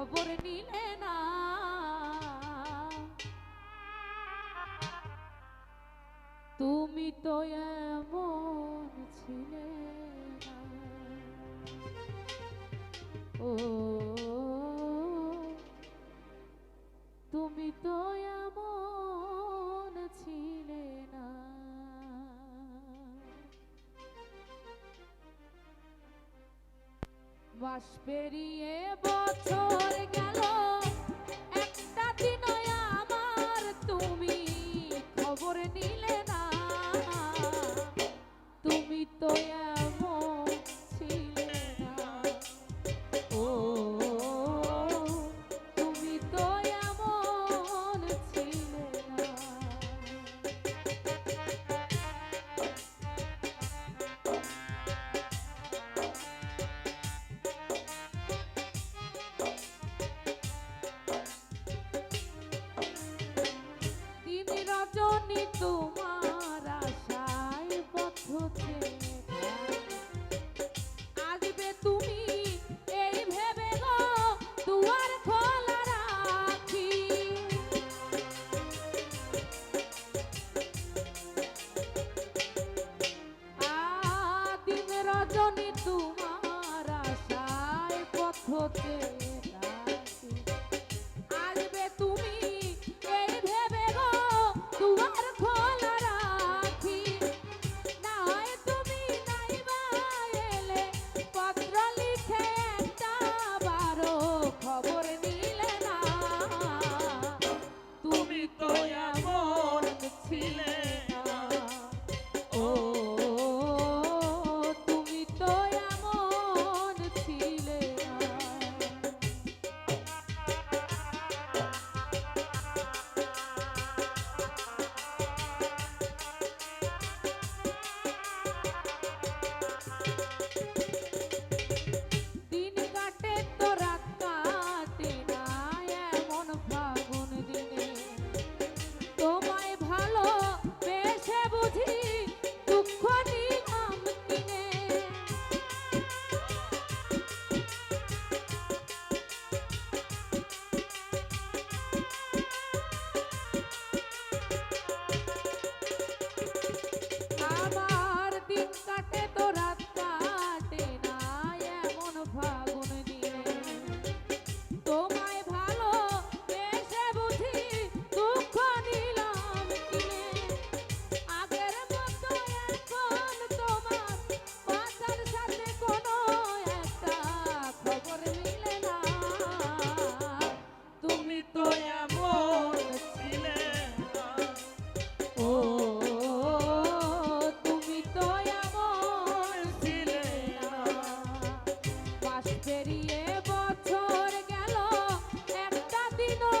খবর নিলে না। তুমি তো এমন ছিলে ও তুমি তো মাস পেরিয়ে বছর গেল। জীবনে তোমার আশায় পথতে の